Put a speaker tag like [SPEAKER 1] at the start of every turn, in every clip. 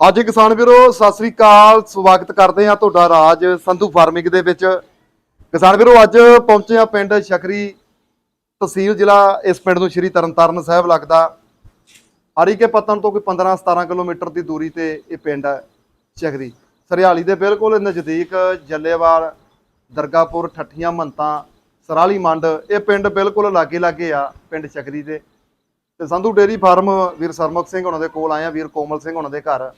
[SPEAKER 1] ਅੱਜ ਕਿਸਾਨ ਵੀਰੋ, ਸਤਿ ਸ੍ਰੀ ਅਕਾਲ। ਸਵਾਗਤ ਕਰਦੇ ਆ ਤੁਹਾਡਾ ਰਾਜ ਸੰਧੂ ਫਾਰਮਿੰਗ ਦੇ ਵਿੱਚ। ਕਿਸਾਨ ਵੀਰੋ, ਅੱਜ ਪਹੁੰਚੇ ਆ ਪਿੰਡ ਸ਼ਕਰੀ ਤਹਿਸੀਲ ਜ਼ਿਲ੍ਹਾ, ਇਸ ਪਿੰਡ ਨੂੰ ਸ਼੍ਰੀ ਤਰਨਤਾਰਨ ਸਾਹਿਬ ਲੱਗਦਾ। ਹਰੀਕੇ ਪਤਨ ਤੋਂ ਕੋਈ 15 17 ਕਿਲੋਮੀਟਰ ਦੀ ਦੂਰੀ ਤੇ ਇਹ ਪਿੰਡ ਹੈ ਸ਼ਕਰੀ ਸਰਿਆਲੀ ਦੇ ਬਿਲਕੁਲ ਨਜ਼ਦੀਕ ਜੱਲੇਵਾਲ ਦਰਗਾਪੁਰ ਠੱਠੀਆਂ, ਮੰਤਾਂ, ਸਰਾਲੀ ਮੰਡ, ਇਹ ਪਿੰਡ ਬਿਲਕੁਲ ਲਾਗੇ ਲਾਗੇ ਆ, ਪਿੰਡ ਸ਼ਕਰੀ ਦੇ। ਤੇ ਸੰਧੂ ਡੇਰੀ ਫਾਰਮ ਵੀਰ ਸਰਮੁਖ ਸਿੰਘ ਉਹਨਾਂ ਦੇ ਕੋਲ ਆਏ ਆ, ਵੀਰ ਕੋਮਲ ਸਿੰਘ ਉਹਨਾਂ ਦੇ ਘਰ।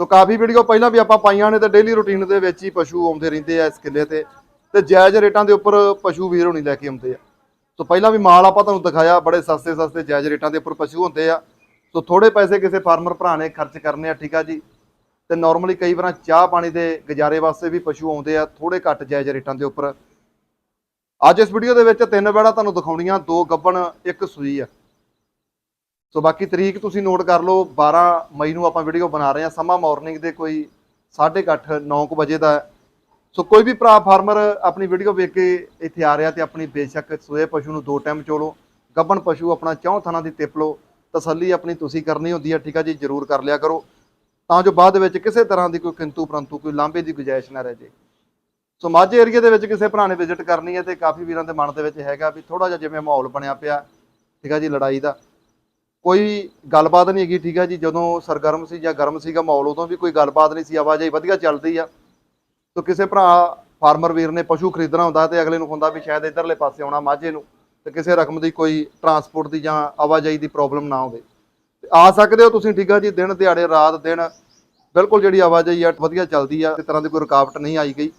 [SPEAKER 1] ਸੋ ਕਾਫੀ ਵੀਡੀਓ ਪਹਿਲਾਂ ਵੀ ਆਪਾਂ ਪਾਈਆਂ ਨੇ ਤੇ ਡੇਲੀ ਰੁਟੀਨ ਦੇ ਵਿੱਚ ਹੀ ਪਸ਼ੂ ਆਉਂਦੇ ਰਹਿੰਦੇ ਆ ਇਸ ਕਿੱਲੇ ਤੇ ਤੇ ਜਾਇਜ਼ ਰੇਟਾਂ ਦੇ ਉੱਪਰ ਪਸ਼ੂ ਵੀਰ ਹੋਣੀ ਲੈ ਕੇ ਆਉਂਦੇ ਆ। ਸੋ ਪਹਿਲਾਂ ਵੀ ਮਾਲ ਆਪਾਂ ਤੁਹਾਨੂੰ ਦਿਖਾਇਆ, ਬੜੇ ਸਸਤੇ ਸਸਤੇ ਜਾਇਜ਼ ਰੇਟਾਂ ਦੇ ਉੱਪਰ ਪਸ਼ੂ ਹੁੰਦੇ ਆ। ਸੋ ਥੋੜੇ ਪੈਸੇ ਕਿਸੇ ਫਾਰਮਰ ਭਰਾ ਨੇ ਖਰਚ ਕਰਨੇ ਆ, ਠੀਕ ਆ ਜੀ। ਤੇ ਨਾਰਮਲੀ ਕਈ ਵਾਰਾਂ ਚਾਹ ਪਾਣੀ ਦੇ ਗੁਜ਼ਾਰੇ ਵਾਸਤੇ ਵੀ ਪਸ਼ੂ ਆਉਂਦੇ ਆ ਥੋੜੇ ਘੱਟ ਜਾਇਜ਼ ਰੇਟਾਂ ਦੇ ਉੱਪਰ। ਅੱਜ ਇਸ ਵੀਡੀਓ ਦੇ ਵਿੱਚ ਤਿੰਨ ਬੈੜਾ ਤੁਹਾਨੂੰ ਦਿਖਾਉਣੀਆਂ, ਦੋ ਗੱਬਣ, ਇੱਕ ਸੂਈ ਆ। ਸੋ ਬਾਕੀ ਤਰੀਕ ਤੁਸੀਂ ਨੋਟ ਕਰ ਲਓ 12 ਮਈ ਨੂੰ ਆਪਾਂ ਵੀਡੀਓ ਬਣਾ ਰਹੇ ਹਾਂ, ਸਮਾਂ ਮਾਰਨਿੰਗ ਦੇ ਕੋਈ 8:30 9 ਵਜੇ ਦਾ। ਸੋ ਕੋਈ ਵੀ ਭਰਾ ਫਾਰਮਰ ਆਪਣੀ ਵੀਡੀਓ ਵੇਖ ਕੇ ਇੱਥੇ ਆ ਰਿਹਾ ਤੇ ਆਪਣੀ ਬੇਸ਼ੱਕ ਸੋਏ ਪਸ਼ੂ ਨੂੰ ਦੋ ਟਾਈਮ ਚੋਲੋ, ਗੱਬਣ ਪਸ਼ੂ ਆਪਣਾ ਚੌਂ ਥਾਣਾ ਦੀ ਤਿਪ ਲਓ, ਤਸੱਲੀ ਆਪਣੀ ਤੁਸੀਂ ਕਰਨੀ ਹੁੰਦੀ ਹੈ ਠੀਕ ਆ ਜੀ, ਜਰੂਰ ਕਰ ਲਿਆ ਕਰੋ। ਤਾਂ ਜੋ ਬਾਅਦ ਵਿੱਚ ਕਿਸੇ ਤਰ੍ਹਾਂ ਦੀ ਕੋਈ ਕਿੰਤੂ ਪਰੰਤੂ, ਕੋਈ ਲਾਂਭੇ ਦੀ ਗੁੰਜਾਇਸ਼ ਨਾ ਰਹਿ ਜੇ। ਸੋ ਮਾਝੇ ਏਰੀਆ ਦੇ ਵਿੱਚ ਕਿਸੇ ਭਰਾ ਨੇ ਵਿਜ਼ਿਟ ਕਰਨੀ ਹੈ ਤੇ ਕਾਫੀ ਵੀਰਾਂ ਦੇ ਮਨ ਦੇ ਵਿੱਚ ਹੈਗਾ ਵੀ ਥੋੜਾ ਜਿਹਾ ਜਿਵੇਂ ਮਾਹੌਲ ਬਣਿਆ ਪਿਆ, ਠੀਕ ਆ ਜੀ, ਲੜਾਈ ਦਾ। ਕੋਈ ਗੱਲਬਾਤ ਨਹੀਂ ਹੈਗੀ, ਠੀਕ ਹੈ ਜੀ। ਜਦੋਂ ਸਰਗਰਮ ਸੀ ਜਾਂ ਗਰਮ ਸੀਗਾ ਮਾਹੌਲ, ਉਦੋਂ ਵੀ ਕੋਈ ਗੱਲਬਾਤ ਨਹੀਂ ਸੀ, ਆਵਾਜਾਈ ਵਧੀਆ ਚੱਲਦੀ ਆ। ਤੋ ਕਿਸੇ ਭਰਾ, ਫਾਰਮਰ ਵੀਰ ਨੇ ਪਸ਼ੂ ਖਰੀਦਣਾ ਹੁੰਦਾ ਤੇ ਅਗਲੇ ਨੂੰ ਹੁੰਦਾ ਵੀ ਸ਼ਾਇਦ ਇਧਰਲੇ ਪਾਸੇ ਆਉਣਾ ਮਾਝੇ ਨੂੰ, ਤੇ ਕਿਸੇ ਰਕਮ ਦੀ ਕੋਈ ਟਰਾਂਸਪੋਰਟ ਦੀ ਜਾਂ ਆਵਾਜਾਈ ਦੀ ਪ੍ਰੋਬਲਮ ਨਾ ਹੋਵੇ। ਆ ਸਕਦੇ ਹੋ ਤੁਸੀਂ, ਠੀਕ ਆ ਜੀ। ਦਿਨ ਦਿਹਾੜੇ, ਰਾਤ ਦਿਨ ਬਿਲਕੁਲ ਜਿਹੜੀ ਆਵਾਜਾਈ ਆ, ਵਧੀਆ ਚੱਲਦੀ ਆ, ਇਸ ਤਰ੍ਹਾਂ ਦੀ ਕੋਈ ਰੁਕਾਵਟ ਨਹੀਂ ਆਈ ਗਈ।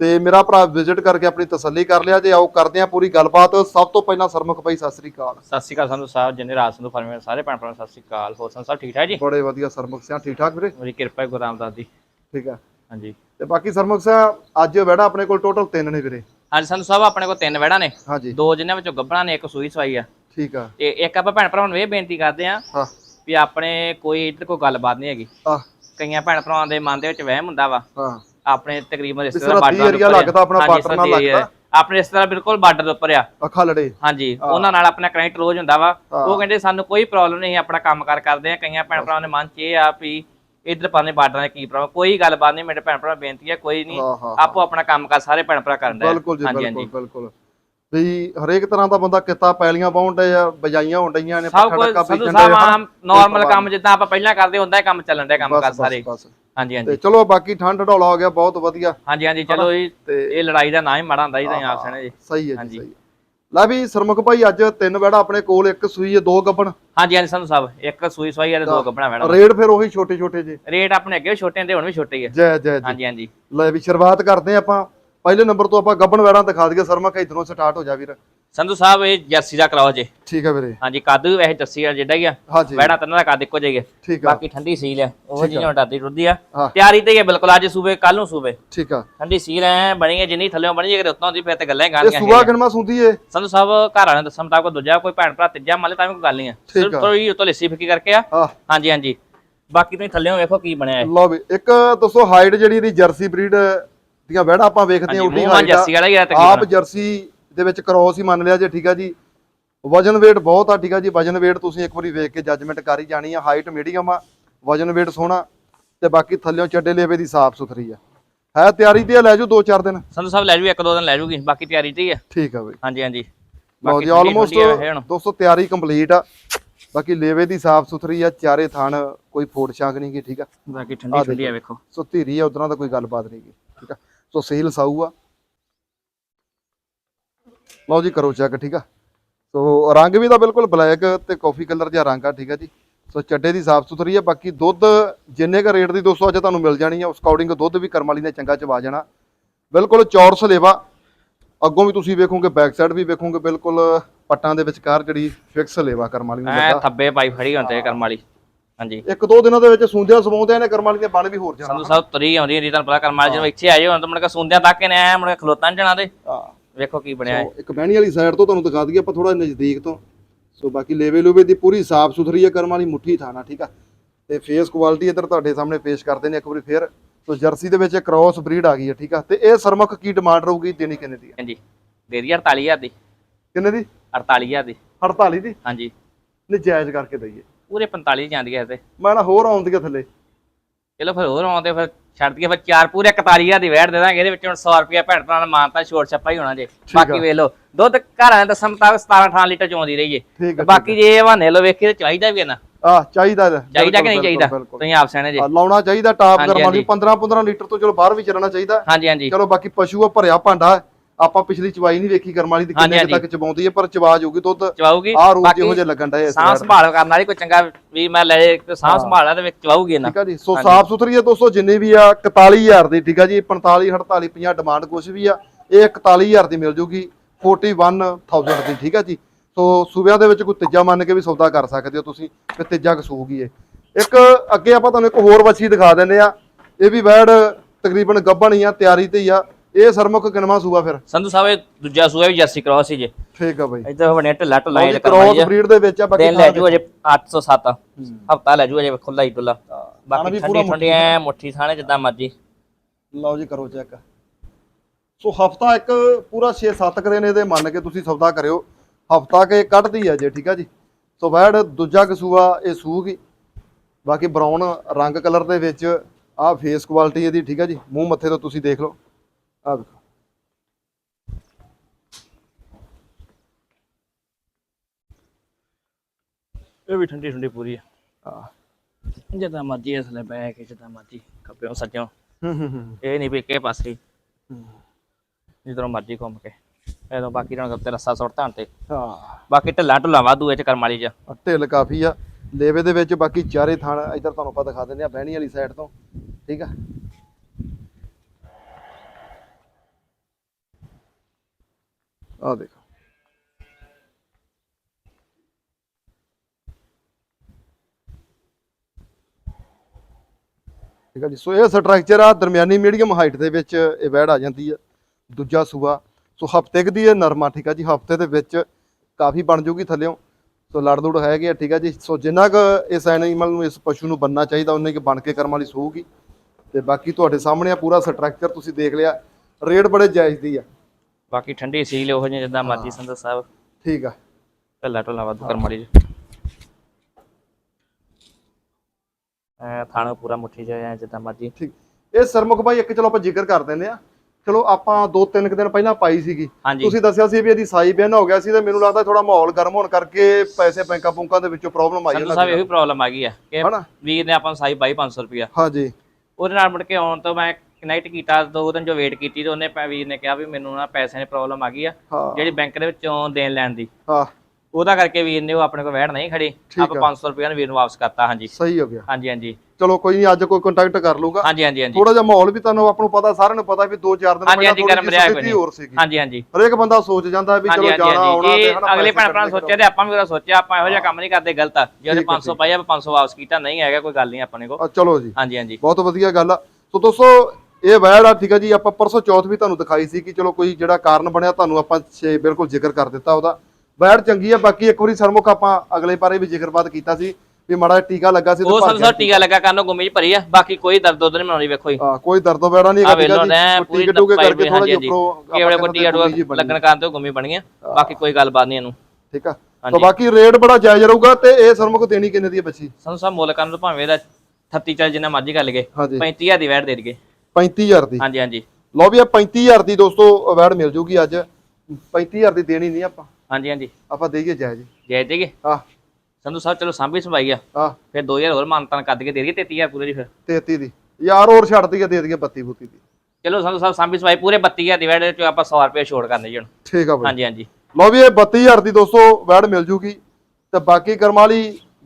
[SPEAKER 1] ਤੇ ਮੇਰਾ ਭਰਾ ਵਿਜ਼ਿਟ ਕਰਕੇ ਆਪਣੀ ਤਸੱਲੀ ਕਰ ਲਿਆ ਤੇ ਆਓ ਕਰਦੇ ਆ ਪੂਰੀ ਗੱਲਬਾਤ। ਸਭ ਤੋਂ ਪਹਿਲਾਂ ਸਰਮੁਖ ਭਾਈ ਸਤਿ ਸ੍ਰੀ ਅਕਾਲ।
[SPEAKER 2] ਸਤਿ ਸ਼੍ਰੀ ਅਕਾਲ ਸੰਧੂ ਸਾਹਿਬ ਜਿੰਨੇ ਰਾਜ ਸੰਧੂ ਫਾਰਮਰ ਸਾਰੇ ਭੈਣ ਭਰਾਵਾਂ ਨੂੰ ਸਤਿ ਸ਼੍ਰੀ ਅਕਾਲ। ਹੋਰ ਸੰਧੂ ਸਾਹਿਬ ਠੀਕ ਠਾਕ ਜੀ?
[SPEAKER 1] ਬੜੇ ਵਧੀਆ ਸਰਮੁਖ ਸਿੰਘ ਠੀਕ ਠਾਕ ਵੀਰੇ?
[SPEAKER 2] ਮੇਰੀ ਕਿਰਪਾ ਹੈ ਗੁਰੂ ਰਾਮਦਾਸ ਦੀ।
[SPEAKER 1] ਠੀਕ ਆ
[SPEAKER 2] ਹਾਂਜੀ।
[SPEAKER 1] ਤੇ ਬਾਕੀ ਸਰਮੁਖ ਸਿੰਘ ਅੱਜ ਵੜਾ ਆਪਣੇ ਕੋਲ ਟੋਟਲ ਤਿੰਨ ਨੇ ਵੀਰੇ।
[SPEAKER 2] ਹਾਂਜੀ ਸੰਧੂ ਸਾਹਿਬ ਆਪਣੇ ਕੋਲ ਤਿੰਨ ਵੜਾ ਨੇ।
[SPEAKER 1] ਹਾਂਜੀ।
[SPEAKER 2] ਦੋ ਜਿਨ੍ਹਾਂ ਵਿੱਚੋਂ ਗੱਭਣਾ ਨੇ ਇੱਕ ਸੂਈ ਸਵਾਈ ਆ।
[SPEAKER 1] ਠੀਕ ਆ।
[SPEAKER 2] ਤੇ ਇੱਕ ਆਪਾਂ ਭੈਣ ਭਰਾਵਾਂ ਨੂੰ ਇਹ ਬੇਨਤੀ ਕਰਦੇ ਆ
[SPEAKER 1] ਹਾਂ।
[SPEAKER 2] ਵੀ ਆਪਣੇ ਕੋਈ ਇੱਧਰ ਕੋਈ ਗੱਲਬਾਤ ਨਹੀਂ ਹੈਗੀ। ਕਈਆਂ ਭੈਣ ਭਰਾਵਾਂ ਦੇ ਮਨ ਦੇ ਵਿੱਚ ਵਹਿਮ ਹੁੰਦਾ ਵਾ।
[SPEAKER 1] ਹਾਂ।
[SPEAKER 2] ਆਪਣੇ ਤਕਰੀਬਨ ਰਿਸ਼ਤੇਦਾਰ
[SPEAKER 1] ਸਰਹੱਦੀ
[SPEAKER 2] ਬਾਰਡਰ
[SPEAKER 1] area ਲੱਗਦਾ ਆਪਣਾ border ਨਾਲ ਲੱਗਦਾ।
[SPEAKER 2] ਆਪਣੇ ਰਿਸ਼ਤੇਦਾਰ ਬਿਲਕੁਲ ਬਾਰਡਰ ਦੇ ਉੱਪਰ ਆ।
[SPEAKER 1] ਅੱਖਾਂ ਲੜੇ।
[SPEAKER 2] ਹਾਂਜੀ ਉਹਨਾਂ ਨਾਲ ਆਪਣਾ ਕਨੈਕਟ ਰੋਜ਼ ਹੁੰਦਾ ਵਾ। ਉਹ ਕਹਿੰਦੇ ਸਾਨੂੰ ਕੋਈ ਪ੍ਰੋਬਲਮ ਨਹੀਂ ਆਪਣਾ ਕੰਮ ਕਾਰ ਕਰਦੇ ਆ। ਕਈਆਂ ਭੈਣ ਭਰਾਵਾਂ ਦੇ ਮਨ 'ਚ ਇਹ ਆ ਵੀ ਇਧਰ ਪਾਣੇ ਬਾਰਡਰਾਂ ਦੇ ਕੀ ਪ੍ਰੋਬਲਮ ਕੋਈ ਗੱਲਬਾਤ ਨਹੀਂ ਮੇਰੇ ਭੈਣ ਭਰਾ ਬੇਨਤੀ ਹੈ ਕੋਈ ਨਹੀਂ। ਆਪੋ ਆਪਣਾ ਕੰਮ ਕਾਰ ਸਾਰੇ ਭੈਣ ਭਰਾ ਕਰਨ ਦੇ
[SPEAKER 1] ਬਿਲਕੁਲ ਜੀ ਬਿਲਕੁਲ ਬਿਲਕੁਲ। ਵੀ ਹਰੇਕ ਤਰ੍ਹਾਂ ਦਾ ਬੰਦਾ ਕਿੱਤਾ ਪੈਲੀਆਂ ਪਾਉਣ ਡਏ ਆ ਬਜਾਈਆਂ ਹੋਣ ਡਈਆਂ ਨੇ
[SPEAKER 2] ਸਭ
[SPEAKER 1] ਬੀਜਣ
[SPEAKER 2] ਸਾਹਿਬ
[SPEAKER 1] ਡਏ ਆ।
[SPEAKER 2] ਆਮ ਨਾਰਮਲ ਕੰਮ ਜਿੱਦਾਂ ਆਪਾਂ ਪਹਿਲਾਂ ਕਰਦੇ ਹੁੰਦਾ ਹੀ ਕੰਮ ਚੱਲਣ ਡਿਆ ਕੰਮ ਕਾਰ
[SPEAKER 1] ਬਸ,
[SPEAKER 2] ਸਾਰੇ।
[SPEAKER 1] ਬਸ।
[SPEAKER 2] ਹਾਂਜੀ
[SPEAKER 1] ਤੇ
[SPEAKER 2] ਹਾਂਜੀ।
[SPEAKER 1] ਚਲੋ ਬਾਕੀ ਠੰਡ ਢੋਲਾ ਹੋ ਗਿਆ ਬਹੁਤ ਵਧੀਆ।
[SPEAKER 2] ਹਾਂਜੀ ਹਾਂਜੀ ਚਲੋ
[SPEAKER 1] ਤੇ
[SPEAKER 2] ਇਹ ਲੜਾਈ ਦਾ ਨਾਂ ਹੀ ਮਾੜਾ ਹੁੰਦਾ ਜੀ ਤਾਂ ਆਪ ਸਣੇ ਜੀ।
[SPEAKER 1] ਸਹੀ ਹੈ ਜੀ
[SPEAKER 2] ਹਾਂਜੀ।
[SPEAKER 1] ਸਹੀ ਲੈ ਵੀ ਸਰਮੁਖ ਭਾਈ ਅੱਜ ਤਿੰਨ ਵੜਾ ਆਪਣੇ ਕੋਲ ਇੱਕ ਸੂਈ ਦੋ ਗੱਬਣ
[SPEAKER 2] ਹਾਂਜੀ ਹਾਂਜੀ ਸੰਧੂ ਸਾਹਿਬ ਇੱਕ ਸੂਈ ਸਵਾਈ ਵਾਲੇ ਦੋ ਗੱਬਣਾ ਮੈਡਮ
[SPEAKER 1] ਰੇਟ ਫਿਰ ਉਹੀ ਛੋਟੇ ਛੋਟੇ ਜੇ।
[SPEAKER 2] ਰੇਟ ਆਪਣੇ ਅੱਗੇ ਛੋਟੇ ਹੁੰਦੇ ਹੁਣ ਵੀ ਛੋਟੇ ਹੀ ਆ।
[SPEAKER 1] ਜੈ ਜੈ ਜੀ।
[SPEAKER 2] ਹਾਂਜੀ ਹਾਂਜੀ।
[SPEAKER 1] ਲੈ ਵੀ ਸ਼ੁਰੂਆਤ ਕਰਦੇ ਆਪਾਂ। ਪਹਿਲੇ ਨੰਬਰ ਤੋਂ ਆਪਾਂ ਗੱਬਣ ਵੜਾ ਦਿਖਾ ਦਈਏ ਸਰਮੁਖ ਇਧਰੋਂ ਸਟਾਰਟ ਹੋ ਜਾ ਵੀਰ।
[SPEAKER 2] ਸੰਧੂ ਸਾਹਿਬ ਇਹ ਜਰਸੀ ਦਾ ਕਰਾਓ ਜੇ
[SPEAKER 1] ਠੀਕ ਹੈ ਵੀਰੇ।
[SPEAKER 2] ਹਾਂਜੀ ਕੱਦ ਵੀ ਵੈਸੇ ਜਰਸੀ ਆ ਜਿੱਡਾ ਹੀ ਆ।
[SPEAKER 1] ਹਾਂਜੀ।
[SPEAKER 2] ਬੈਣਾ ਤੰਨਾ ਦਾ ਕੱਦ ਇੱਕੋ ਜਿਹਾ
[SPEAKER 1] ਠੀਕ ਆ।
[SPEAKER 2] ਬਾਕੀ ਠੰਡੀ ਸੀਲ ਆ। ਉਹ ਜਿਹੀ ਡਰਦੀ ਟੁੱਟਦੀ ਆ। ਤਿਆਰੀ ਤੇ ਹੀ ਆ ਬਿਲਕੁਲ ਅੱਜ ਸੂਬੇ ਕੱਲ ਨੂੰ ਸੂਬੇ।
[SPEAKER 1] ਠੀਕ ਆ।
[SPEAKER 2] ਠੰਡੀ ਸੀਲ ਐ ਬਣੀ ਹੈ ਜਿੰਨੀ ਥੱਲੇੋਂ ਬਣੀ ਕਿ ਉਤੋਂ ਦੀ ਫਿਰ ਤੇ ਗੱਲਾਂ ਹੀ
[SPEAKER 1] ਇਹ
[SPEAKER 2] ਗਾਣੀਆਂ
[SPEAKER 1] ਸੂਆ ਕਿਨਮਾ ਸੁੰਦੀ ਏ?
[SPEAKER 2] ਸੰਧੂ ਸਾਹਿਬ ਘਰ ਵਾਲਿਆਂ ਦੱਸਣ ਮੁਤਾਬਕ ਦੂਜਾ ਕੋਈ ਭੈਣ ਭਰਾ ਤੀਜਾ ਮੰਨ ਲੈ ਤਾਂ ਕੋਈ ਗੱਲ ਨਹੀਂ ਆ। ਸਿਰਫ। ਥੋੜੀ ਉਤੋਂ ਲਿੱਸੀ ਫਿੱਕੀ ਕਰਕੇ ਆ। ਹਾਂਜੀ ਹਾਂਜੀ। ਬਾਕੀ ਤੁਸੀਂ ਥੱਲੇੋਂ ਵੇਖੋ ਕੀ ਬਣਿਆ ਹੈ।
[SPEAKER 1] ਲਓ ਵੀ ਇੱਕ ਦੋਸਤੋ ਹਾਈਟ ਜਿਹੜੀ ਇਹਦੀ ਜਰਸੀ ਬਰੀਡ ਦੀਆਂ ਵੜਾ ਆਪਾਂ ਵੇਖਦੇ ਹਾਂ ਉੱਡੀ ਹਾਈਟ
[SPEAKER 2] ਜਰਸੀ ਵਾਲਾ ਹੀ ਆ
[SPEAKER 1] ਆਪ
[SPEAKER 2] ਤਕਰੀਬਨ
[SPEAKER 1] ਜਰਸੀ ਦੇ ਵਿੱਚ ਕ੍ਰੋਸ ਹੀ ਮੰਨ ਲਿਆ ਜੇ ਠੀਕ ਆ ਜੀ। ਵਜਨ weight ਬਹੁਤ ਆ ਠੀਕ ਆ ਜੀ। ਵਜਨ weight ਤੁਸੀਂ ਇੱਕ ਵਾਰੀ ਵੇਖ ਕੇ ਜੱਜਮੈਂਟ ਕਰ ਹੀ ਜਾਣੀ ਆ। ਹਾਈਟ ਮੀਡੀਅਮ ਆ ਵਜਨ weight ਸੋਹਣਾ ਤੇ ਬਾਕੀ ਥੱਲਿਓਂ ਚੱਡੇ ਲੇਵੇ ਦੀ ਸਾਫ਼ ਸੁਥਰੀ ਆ। ਹੈ ਤਿਆਰੀ ਤੇ ਲੈ ਜੂ 2-4 ਦਿਨ।
[SPEAKER 2] ਸੰਧੂ ਸਾਹਿਬ ਲੈ ਜੂ ਇੱਕ ਦੋ ਦਿਨ ਲੈ ਜੂਗੀ ਬਾਕੀ ਤਿਆਰੀ ਤੇ ਹੀ ਆ।
[SPEAKER 1] ਠੀਕ ਆ ਬਈ।
[SPEAKER 2] ਹਾਂਜੀ ਹਾਂਜੀ। ਬਾਕੀ
[SPEAKER 1] ਆਲਮੋਸਟ। ਦੋਸਤੋ ਤਿਆਰੀ ਕੰਪਲੀਟ ਆ। ਬਾਕੀ ਲੇਵੇ ਦੀ ਸਾਫ਼ ਸੁਥਰੀ ਆ ਚਾਰੇ ਥਣ ਕੋਈ ਫੋੜ ਛਾਂਗ ਨਹੀਂ ਗੀ ਠੀਕ ਆ।
[SPEAKER 2] ਬਾਕੀ ਠੰਡੀ ਠੰਡੀ ਆ ਵੇਖੋ।
[SPEAKER 1] ਸੋ ਧੀਰੀ ਆ ਉਧਰਾਂ ਦਾ ਕੋਈ ਗੱਲਬਾਤ ਨਹੀਂ ਗੀ ਠੀਕ ਆ। ਸੋ ਸੇਲ ਸਾਊ ਆ ਲਓ ਜੀ ਕਰੋ ਚੈੱਕ ਠੀਕ ਆ? ਸੋ ਰੰਗ ਵੀ ਦਾ ਬਿਲਕੁਲ ਬਲੈਕ ਤੇ ਕਾਫੀ ਕਲਰ ਜਿਹਾ ਰੰਗ ਆ ਠੀਕ ਆ ਜੀ। ਸੋ ਚੱਡੇ ਦੀ ਸਾਫ਼ ਸੁਥਰੀ ਆ ਬਾਕੀ ਦੁੱਧ ਜਿੰਨੇ ਕ ਰੇਟ ਦੀ 200 ਅੱਜ ਤੁਹਾਨੂੰ ਮਿਲ ਜਾਣੀ ਆ ਉਸ ਅਕੋਰਡਿੰਗ ਦੁੱਧ ਵੀ ਕਰਮ ਵਾਲੀ ਨੇ ਚੰਗਾ ਚਵਾ ਜਾਣਾ। ਬਿਲਕੁਲ ਚੌਰਸ ਲੇਵਾ ਅੱਗੋਂ ਵੀ ਤੁਸੀਂ ਵੇਖੋਗੇ ਬੈਕ ਸਾਈਡ ਵੀ ਵੇਖੋਗੇ ਬਿਲਕੁਲ ਪੱਟਾਂ ਦੇ ਵਿਚਕਾਰ ਜਿਹੜੀ ਫਿਕਸ ਲੇਵਾ ਕਰਮ ਵਾਲੀ ਨੂੰ
[SPEAKER 2] ਐ
[SPEAKER 1] ਲੱਗਾ
[SPEAKER 2] ਥੱਬੇ ਪਾਈ ਫੜੀ ਹੁੰਦੇ ਕਰਮ ਵਾਲੀ। ਹਾਂਜੀ।
[SPEAKER 1] ਇੱਕ ਦੋ ਦਿਨਾਂ ਦੇ ਵਿੱਚ ਸੁੰਦਿਆਂ ਸਵਾਉਂਦਿਆਂ ਨੇ ਕਰਮ ਵਾਲੀ ਦੇ ਬਣ ਵੀ ਹੋਰ ਜਾਣਾ।
[SPEAKER 2] ਸੰਧੂ ਸਾਹਿਬ ਤੁਰੀ ਆਉਂਦੀ ਹੈ ਤੁਹਾਨੂੰ ਪਤਾ ਕਰਮ ਵਾਲੀ ਜਦੋਂ ਇੱਥੇ ਆਏ ਹੁਣ ਤਾਂ ਮੁੜ ਕੇ ਸੁੰਦਿਆਂ ਤੱਕ ਨੇ ਐ ਮੁੜ ਕੇ ਖਲੋਤਾਂ ਨੀ ਜਾਣਾ ਤੇ।
[SPEAKER 1] ਹਾਂ।
[SPEAKER 2] ਵੇਖੋ ਕੀ ਬਣਿਆ ਹੈ
[SPEAKER 1] ਇੱਕ ਬਹਿਣੀ ਵਾਲੀ ਸਾਈਡ ਤੋਂ ਤੁਹਾਨੂੰ ਦਿਖਾ ਦਈਏ ਆਪਾਂ ਥੋੜਾ ਨਜ਼ਦੀਕ ਤੋਂ। ਸੋ ਬਾਕੀ ਲੇਵੇ ਲੂਵੇ ਦੀ ਪੂਰੀ ਸਾਫ਼ ਸੁਥਰੀ ਹੈ ਕਰਮ ਵਾਲੀ ਮੁੱਠੀ ਥਾਣਾ ਠੀਕ ਆ। ਤੇ ਫੇਸ ਕੁਆਲਿਟੀ ਇੱਧਰ ਤੁਹਾਡੇ ਸਾਹਮਣੇ ਪੇਸ਼ ਕਰਦੇ ਨੇ ਇੱਕ ਵਾਰੀ ਫੇਰ। ਸੋ ਜਰਸੀ ਦੇ ਵਿੱਚ ਕ੍ਰਾਸ ਬਰੀਡ ਆ ਗਈ ਹੈ ਠੀਕ ਆ। ਤੇ ਇਹ ਸਰਮੁਖ ਕੀ ਡਿਮਾਂਡ ਰਹੂਗੀ ਦੇਣੀ ਕਿੰਨੇ ਦੀ ਹੈ
[SPEAKER 2] ਹਾਂਜੀ। ਦੇ ਦੀ 48000 ਦੀ।
[SPEAKER 1] ਕਿੰਨੇ ਦੀ?
[SPEAKER 2] 48000 ਦੀ।
[SPEAKER 1] 48 ਦੀ?
[SPEAKER 2] ਹਾਂਜੀ।
[SPEAKER 1] ਨਜਾਇਜ਼ ਕਰਕੇ ਦਈਏ।
[SPEAKER 2] ਪੂਰੇ 45 ਜਾਂਦੀ ਹੈ ਤੇ
[SPEAKER 1] ਮੈਂ ਨਾ ਹੋਰ ਆਉਂਦੀ ਥੱਲੇ।
[SPEAKER 2] ਚਲੋ ਫਿਰ ਹੋਰ ਆਉਂਦੇ ਫਿਰ ਛੱਡ ਦਈਏ ਫਿਰ ਚਾਰ ਪੂਰੇ 41000 ਦੀ ਵੈਟ ਦੇ ਦਾਂਗੇ ਇਹਦੇ ਵਿੱਚ ਹੁਣ 100 ਰੁਪਏ ਭੈਣ ਭਰਾ ਨਾਲ ਮਾਨਤਾ ਛੋਟ ਛੱਪਾ ਹੀ ਹੋਣਾ ਜੇ। ਬਾਕੀ ਵੇਖ ਲਓ ਦੁੱਧ ਘਰਾਂ ਦੇ ਦੱਸਣ ਮੁਤਾਬਕ 17 18 ਲੀਟਰ ਚੋਂਦੀ ਰਹੀ ਜੇ ਬਾਕੀ ਜੇ ਇਹ ਬਹਾਨੇ ਲੋ ਵੇਖੀ ਤੇ ਚਾਹੀਦਾ ਵੀ ਹੈ ਨਾ।
[SPEAKER 1] ਆ ਚਾਹੀਦਾ।
[SPEAKER 2] ਚਾਹੀਦਾ ਕਿ ਨਹੀਂ ਚਾਹੀਦਾ। ਤੁਸੀਂ ਆਪ ਸਿਆਣੇ ਜੇ।
[SPEAKER 1] ਆ, ਲਾਉਣਾ ਚਾਹੀਦਾ ਟਾਪ ਕਰਮਾਂ ਦੀ
[SPEAKER 2] ਹਾਂਜੀ।
[SPEAKER 1] 15 15 ਲੀਟਰ ਤੋਂ ਚਲੋ ਬਾਹਰ ਵੀ ਚੱਲਣਾ ਚਾਹੀਦਾ।
[SPEAKER 2] ਹਾਂਜੀ ਹਾਂਜੀ।
[SPEAKER 1] ਚਲੋ ਬਾਕੀ ਪਸ਼ੂ ਆ ਭਰਿਆ ਭਾਂਡਾ। ਆਪਾਂ ਪਿਛਲੀ ਚਵਾਈ ਨਹੀਂ ਵੇਖੀ ਕਰਮ ਵਾਲੀ ਦੀ ਕਿੰਨੇ ਤੱਕ ਚਬਾਉਂਦੀ ਹੈ ਪਰ ਚਵਾ ਜਾਊਗੀ ਦੁੱਧ।
[SPEAKER 2] ਚਵਾਉਗੀ
[SPEAKER 1] ਆ ਰੂਪ ਜਿਹੋ ਜਿਹੇ ਲੱਗਣ ਡਏ ਇਸ
[SPEAKER 2] ਸਾਹ। ਸੰਭਾਲ ਕਰਨ ਵਾਲੀ ਕੋਈ ਚੰਗਾ ਵੀ ਮੈਂ ਲੈ ਤੇ ਸਾਹ ਸੰਭਾਲਾ ਤੇ ਵਿੱਚ ਚਵਾਉਗੀ ਨਾ
[SPEAKER 1] ਠੀਕ ਆ ਜੀ। ਸੋ ਸਾਫ਼ ਸੁਥਰੀ ਹੈ ਦੋਸਤੋ ਜਿੰਨੇ ਵੀ ਆ 41000 ਦੀ ਠੀਕ ਆ ਜੀ 45 48 50 ਡਿਮਾਂਡ ਕੁਛ ਵੀ ਆ ਇਹ 41000 ਦੀ ਮਿਲ ਜੂਗੀ 41000 ਦੀ ਠੀਕ ਆ ਜੀ। ਸੋ ਸੂਬਿਆਂ ਦੇ ਵਿੱਚ ਕੋਈ ਤੀਜਾ ਮੰਨ ਕੇ ਵੀ ਸੌਦਾ ਕਰ ਸਕਦੇ ਹੋ ਤੁਸੀਂ ਕਿ ਤੀਜਾ ਕਸੂਗੀ ਇਹ ਇੱਕ ਅੱਗੇ ਆਪਾਂ ਤੁਹਾਨੂੰ ਇੱਕ ਹੋਰ ਵੱਛੀ ਦਿਖਾ ਦਿੰਦੇ ਆ। ਇਹ ਵੀ ਵੈੜ ਤਕਰੀਬਨ ਗੱਭਣ ਹੀ ਆ ਤਿਆਰੀ ਤੇ ਹੀ ਆ। ਇਹ ਸਰਮੁਖ ਕਿਨਵਾ ਸੂਆ ਫਿਰ?
[SPEAKER 2] ਸੰਧੂ ਸਾਹਿਬ ਇਹ ਦੂਜਾ ਸੂਆ ਵੀ ਜਰਸੀ ਕ੍ਰਾਸ ਸੀ ਜੇ।
[SPEAKER 1] ਠੀਕ ਆ ਬਾਈ।
[SPEAKER 2] ਇੱਧਰ ਬਣੇ ਢਿੱਲਾ ਢੁੱਲਾ ਇਹ
[SPEAKER 1] ਕ੍ਰੋਸ ਬਰੀਡ ਦੇ ਵਿੱਚ ਆ ਬਾਕੀ
[SPEAKER 2] ਲੈ ਜੂ ਅਜੇ 807 ਹਫਤਾ ਲੈ ਜੂ ਅਜੇ ਖੁੱਲਾ ਹੀ ਡੁੱਲਾ ਬਾਕੀ ਠੰਡੀ ਠੰਡੀ ਐ ਮੁੱਠੀ ਥਾਣੇ ਜਿੱਦਾਂ ਮਰਜ਼ੀ।
[SPEAKER 1] ਲਓ ਜੀ ਕਰੋ ਚੈੱਕ ਸੋ ਹਫਤਾ ਇੱਕ ਪੂਰਾ 6-7 ਕਰੇ ਨੇ ਇਹਦੇ ਮੰਨ ਕੇ ਤੁਸੀਂ ਸੌਦਾ ਕਰਿਓ। ਹਫਤਾ ਕੇ ਕੱਢਦੀ ਆ ਜੇ ਠੀਕ ਆ ਜੀ। ਸੋ ਵੈੜ ਦੂਜਾ ਕਸੂਆ ਇਹ ਸੂਗੀ। ਬਾਕੀ ਬਰਾਊਨ ਰੰਗ ਕਲਰ ਦੇ ਵਿੱਚ ਆਹ ਫੇਸ ਕੁਆਲਿਟੀ ਇਹਦੀ ਠੀਕ ਆ ਜੀ। ਮੂੰਹ ਮੱਥੇ ਤੋਂ ਤੁਸੀਂ ਦੇਖ ਲਓ। ਦੇਖੋ
[SPEAKER 2] ਇਹ ਵੀ ਠੰਡੀ ਠੰਡੀ ਪੂਰੀ ਆ।
[SPEAKER 1] ਆਹ
[SPEAKER 2] ਜਿੱਦਾਂ ਮਰਜ਼ੀ ਇਸ ਲੈ ਬੈ ਕੇ ਜਿੱਦਾਂ ਮਰਜ਼ੀ ਖੱਬਿਓਂ ਸੱਜੋਂ
[SPEAKER 1] ਹੂੰ ਹੂੰ ਹੂੰ।
[SPEAKER 2] ਇਹ ਨਹੀਂ ਵੀ ਇੱਕੇ ਪਾਸੇ। ਜਿੱਧਰੋਂ ਮਰਜ਼ੀ ਘੁੰਮ ਕੇ। ਇਹਦੋਂ ਬਾਕੀ ਰਣ ਤੇ ਰੱਸਾ ਸੁੱਟ ਧਾਨ ਤੇ।
[SPEAKER 1] ਹਾਂ।
[SPEAKER 2] ਬਾਕੀ ਢਿੱਲਾ ਢੁੱਲਾ ਵਾਧੂ ਇਹ ਚ ਕਰਮ ਵਾਲੀ ਚ।
[SPEAKER 1] ਆਹ ਢਿੱਲ ਕਾਫੀ ਆ। ਲੇਵੇ ਦੇ ਵਿੱਚ ਬਾਕੀ ਚਾਰੇ ਥਾਣ ਇਧਰ ਤੁਹਾਨੂੰ ਆਪਾਂ ਦਿਖਾ ਦਿੰਦੇ ਆ ਬਹਿਣੀ ਵਾਲੀ ਸਾਈਡ ਤੋਂ। ਠੀਕ ਆ? ਆ ਦੇਖੋ। ਠੀਕ ਆ ਜੀ, ਸੋ ਇਹ ਸਟਰਕਚਰ ਆ, ਦਰਮਿਆਨੀ ਮੀਡੀਅਮ ਹਾਈਟ ਦੇ ਵਿੱਚ ਇਹ ਵੈੜ ਆ ਜਾਂਦੀ ਹੈ ਦੂਜਾ ਸੂਆ। ਸੋ ਹਫ਼ਤੇ ਕੁ ਦੀ ਇਹ ਨਰਮਾ ਠੀਕ ਆ ਜੀ, ਹਫ਼ਤੇ ਦੇ ਵਿੱਚ ਕਾਫੀ ਬਣ ਜੂਗੀ ਥੱਲਿਓਂ। ਸੋ ਲੜ ਲੁੜ ਹੈਗੇ ਆ, ਠੀਕ ਆ ਜੀ, ਸੋ ਜਿੰਨਾ ਕੁ ਇਸ ਐਨੀਮਲ ਨੂੰ, ਇਸ ਪਸ਼ੂ ਨੂੰ ਬੰਨਣਾ ਚਾਹੀਦਾ ਉਹਨੇ ਕਿ ਬਣ ਕੇ ਕਰਮ ਵਾਲੀ ਸੂਗੀ। ਤੇ ਬਾਕੀ ਤੁਹਾਡੇ ਸਾਹਮਣੇ ਆ ਪੂਰਾ ਸਟਰਕਚਰ ਤੁਸੀਂ ਦੇਖ ਲਿਆ। ਰੇਟ ਬੜੇ ਜਾਇਜ਼ ਦੀ ਆ।
[SPEAKER 2] ਬਾਕੀ ਠੰਡੀ ਸੀਲ ਉਹ ਜਿਹੀ ਜਿੱਦਾਂ ਮਰਜ਼ੀ ਸੰਦਰ ਸਾਹਿਬ।
[SPEAKER 1] ਠੀਕ ਆ।
[SPEAKER 2] ਢਿੱਲਾ ਢੁੱਲਾ ਵਾਧੂ ਵਾਲੀ ਚ ਐ ਥਾਣਾ ਪੂਰਾ ਮੁੱਠੀ ਜਿਹਾ ਜਿੱਦਾਂ ਮਰਜ਼ੀ।
[SPEAKER 1] ਠੀਕ। ਇਹ ਸਰਮੁਖ ਭਾਈ ਇੱਕ ਚਲੋ ਆਪਾਂ ਜ਼ਿਕਰ ਕਰ ਦਿੰਦੇ ਆ। ਚਲੋ ਆਪਾਂ ਦੋ ਤਿੰਨ ਕੁ ਦਿਨ ਪਹਿਲਾਂ ਪਾਈ ਸੀਗੀ। ਤੁਸੀਂ ਦੱਸਿਆ ਸੀ ਵੀ ਇਹਦੀ ਸਾਈ ਬਿਆਨ ਹੋ ਗਿਆ ਸੀ ਤੇ ਮੈਨੂੰ ਲੱਗਦਾ ਥੋੜਾ ਮਾਹੌਲ ਗਰਮ ਹੋਣ ਕਰਕੇ ਪੈਸੇ ਬੈਂਕਾਂ ਪੁੰਕਾਂ ਦੇ ਵਿੱਚੋਂ ਪ੍ਰੋਬਲਮ ਆਈ ਉਹਨਾਂ
[SPEAKER 2] ਸਾਹਿਬ ਇਹੋ ਪ੍ਰੋਬਲਮ ਆ ਗਈ ਆ ਕਿ ਵੀਰ ਨੇ ਆਪਾਂ ਨੂੰ ਸਾਈ ਬਾਈ 500 ਰੁਪਿਆ
[SPEAKER 1] ਹਾਂਜੀ।
[SPEAKER 2] ਉਹਦੇ ਨਾਲ ਮੁੜ ਕੇ ਆਉਣ ਤੋਂ ਮੈਂ ਕਨੈਕਟ ਕੀਤਾ ਦੋ ਦਿਨ ਜੋ ਵੇਟ ਕੀਤੀ ਤੇ ਉਹਨੇ ਪੈ- ਵੀਰ ਨੇ ਕਿਹਾ ਵੀ ਮੈਨੂੰ ਨਾ ਪੈਸੇ ਦੀ ਪ੍ਰੋਬਲਮ ਆ ਗਈ ਆ
[SPEAKER 1] ਹਾਂ।
[SPEAKER 2] ਜਿਹੜੀ ਬੈਂਕ ਦੇ ਵਿੱਚੋਂ ਦੇਣ ਲੈਣ ਦੀ।
[SPEAKER 1] ਹਾਂ।
[SPEAKER 2] ਉਹਦਾ ਕਰਕੇ ਵੀਰ ਨੇ ਉਹ ਆਪਣੇ ਕੋਲ ਵੈਟ ਨਹੀਂ ਖੜੀ। ਆਪਾਂ 500 ਰੁਪਏ ਨੂੰ ਵੀਰ ਨੂੰ ਵਾਪਸ ਕਰਤਾ ਹਾਂਜੀ।
[SPEAKER 1] ਸਹੀ ਹੋ ਗਿਆ।
[SPEAKER 2] ਹਾਂਜੀ ਹਾਂਜੀ।
[SPEAKER 1] ਚਲੋ ਕੋਈ ਨਹੀਂ ਅੱਜ ਕੋਈ ਕੰਟੈਕਟ ਕਰ ਲੂਗਾ
[SPEAKER 2] ਹਾਂਜੀ ਹਾਂਜੀ ਹਾਂਜੀ।
[SPEAKER 1] ਥੋੜਾ ਜਿਹਾ ਮਾਹੌਲ ਵੀ ਤੁਹਾਨੂੰ ਆਪ ਨੂੰ ਪਤਾ ਸਾਰਿਆਂ ਨੂੰ ਪਤਾ ਵੀ 2-4 ਦਿਨ
[SPEAKER 2] ਹਾਂਜੀ, ਗਰਮ ਕੋਈ
[SPEAKER 1] ਹੋਰ ਸੀਗੀ।
[SPEAKER 2] ਹਾਂਜੀ ਹਾਂਜੀ।
[SPEAKER 1] ਹਰੇਕ ਬੰਦਾ ਸੋਚ ਜਾਂਦਾ ਵੀ
[SPEAKER 2] ਹਾਂਜੀ
[SPEAKER 1] ਚਲੋ
[SPEAKER 2] ਹਾਂਜੀ
[SPEAKER 1] ਜਾਣਾ ਆਉਣਾ
[SPEAKER 2] ਹਾਂਜੀ।
[SPEAKER 1] ਤੇ
[SPEAKER 2] ਇਹ
[SPEAKER 1] ਹਨਾ
[SPEAKER 2] ਅਗਲੇ
[SPEAKER 1] ਪੈਸੇ
[SPEAKER 2] ਭੈਣ ਭਰਾ ਨੇ ਸੋਚਿਆ ਤੇ ਆਪਾਂ ਵੀ ਉਹਦਾ ਸੋਚਿਆ ਆਪਾਂ ਇਹੋ ਜਿਹਾ ਕੰਮ ਨਹੀਂ ਕਰਦੇ ਗਲਤ ਆ। ਜੇ ਉਹਨੇ
[SPEAKER 1] ਠੀਕ ਹੈ,
[SPEAKER 2] 500 ਪਾਇਆ ਆਪਾਂ 500 ਵਾਪਸ ਕੀਤਾ ਨਹੀਂ ਹੈਗਾ ਕੋਈ ਗੱਲ ਨਹੀਂ ਆਪਣੇ ਕੋਲ।
[SPEAKER 1] ਆ, ਚਲੋ ਜੀ।
[SPEAKER 2] ਹਾਂਜੀ ਹਾਂਜੀ।
[SPEAKER 1] ਬਹੁਤ ਵਧੀਆ ਗੱਲ ਆ। ਸੋ ਦੋਸਤੋ ਇਹ ਵੈੜ ਆ ਠੀਕ ਆ ਜੀ ਆਪਾਂ ਪਰਸੋਂ ਚੌਥ ਵੀ ਤੁਹਾਨੂੰ ਦਿਖਾਈ ਸੀ ਕਿ ਚਲੋ ਕੋਈ ਜਿਹੜਾ ਕਾਰਨ ਬਣਿਆ ਤੁਹਾਨੂੰ ਆਪਾਂ ਛੇ ਬਿਲਕੁਲ ਜ਼ਿਕਰ ਕਰ ਦਿੱਤਾ ਉਹਦਾ। ਵੈੜ ਚੰਗੀ ਆ ਬਾਕੀ ਇੱਕ ਵਾਰੀ ਸਰਮੁਖ ਆਪਾਂ ਅਗਲੇ ਬਾਰੇ ਵੀ ਜ਼ਿਕਰਬਾਤ ਕੀਤਾ ਸੀ ਵੀ ਮਾੜਾ ਟੀਕਾ ਲੱਗਾ ਸੀ
[SPEAKER 2] ਉਹ ਸਭ ਸਭ ਟੀਕਾ ਲੱਗਾ ਕੰਨੋਂ ਗੁੰਮੀ ਚ ਭਰੀ ਆ ਬਾਕੀ ਕੋਈ ਦਰਦ ਉਦੋਂ ਨਹੀਂ ਮਨਾਉਣੀ ਵੇਖੋ ਜੀ।
[SPEAKER 1] ਹਾਂ ਕੋਈ ਦਰਦ ਵੈੜਾ ਨਹੀਂ ਹੈਗਾ ਜੀ।
[SPEAKER 2] ਪੂਰੀ
[SPEAKER 1] ਟੀਕੇ ਕਰਕੇ ਥੋੜਾ ਜਿਹਾ ਉੱਪਰੋਂ
[SPEAKER 2] ਇਹ ਵੇਲੇ
[SPEAKER 1] ਆਪਾਂ
[SPEAKER 2] ਕੋਈ
[SPEAKER 1] ਕਹਿੰਦੇ
[SPEAKER 2] ਟੀਕਾ
[SPEAKER 1] ਥੋੜ੍ਹੀ ਜਿਹੀ ਬਣੀ।
[SPEAKER 2] ਲੱਗਣ ਕਾਰਨ ਤੇ ਗੁੰਮੀ ਬਣ ਗਿਆ ਬਾਕੀ ਕੋਈ ਗੱਲਬਾਤ ਨਹੀਂ ਇਹਨੂੰ।
[SPEAKER 1] ਠੀਕ ਆ। ਤਾਂ ਬਾਕੀ ਰੇਟ ਬੜਾ ਜਾਇਜ਼ ਰਹੂਗਾ ਤੇ ਇਹ ਸਰਮੁਖ ਦੇਣੀ ਕਿੰਨੇ ਦੀ ਹੈ ਬੱਚੀ?
[SPEAKER 2] ਸਾਨੂੰ ਸਭ ਮੁੱਲ ਕਰਨ ਤੋਂ ਭਾਵੇਂ ਇਹਦਾ 38 ਚੱਲ ਜਿੰਨਾ ਮਰਜ਼ੀ ਕਰ
[SPEAKER 1] ਹਾਂਜੀ।
[SPEAKER 2] 35000 ਦੀ ਵੈਟ ਦੇ ਦਈਏ।
[SPEAKER 1] 35000 ਦੀ।
[SPEAKER 2] ਹਾਂਜੀ ਹਾਂਜੀ।
[SPEAKER 1] ਲਓ ਵੀ ਇਹ 35000 ਦੀ ਦੋਸਤੋ ਅਵਾਰਡ ਮਿਲ ਜੂਗੀ ਅੱਜ। 35000 ਦੀ ਦੇਣੀ ਨਹੀਂ ਆਪਾਂ।
[SPEAKER 2] ਹਾਂਜੀ ਹਾਂਜੀ।
[SPEAKER 1] ਆਪਾਂ ਦੇਈਏ ਜਾਇਜ਼।
[SPEAKER 2] ਜੈ ਦੇਗੇ
[SPEAKER 1] ਆ
[SPEAKER 2] ਸੰਧੂ ਸਾਹਿਬ ਚਲੋ ਸਾਂਭੀ ਸੰਭਾਈ ਆ।
[SPEAKER 1] ਆ
[SPEAKER 2] ਫਿਰ 2000 ਹੋਰ ਮਾਨਤਾਨ ਕਰ ਦਈਏ ਦੇ ਦਈਏ 33000 ਪੂਰੇ ਦੀ ਫਿਰ।
[SPEAKER 1] 33 ਦੀ। ਯਾਰ ਹੋਰ ਛੱਡ ਦਈਏ ਦੇ ਦਈਏ 32 ਬੂਤੀ ਦੀ।
[SPEAKER 2] ਚਲੋ ਸੰਧੂ ਸਾਹਿਬ ਸਾਂਭੀ ਸੰਭਾਈ ਪੂਰੇ 32000 ਦੀ ਵੈਟ ਚ ਆਪਾਂ 100 ਰੁਪਏ ਛੋੜ ਕਰਨੇ ਜੀ ਹੁਣ।
[SPEAKER 1] ਠੀਕ ਆ ਬਾਈ।
[SPEAKER 2] ਹਾਂਜੀ ਹਾਂਜੀ।
[SPEAKER 1] ਲਓ ਵੀ ਇਹ 32000 ਦੀ ਦੋਸਤੋ ਵੈੜ ਮਿਲ ਜੂਗੀ। ਤੇ ਬਾਕੀ ਕਰਮ ਵਾਲੀ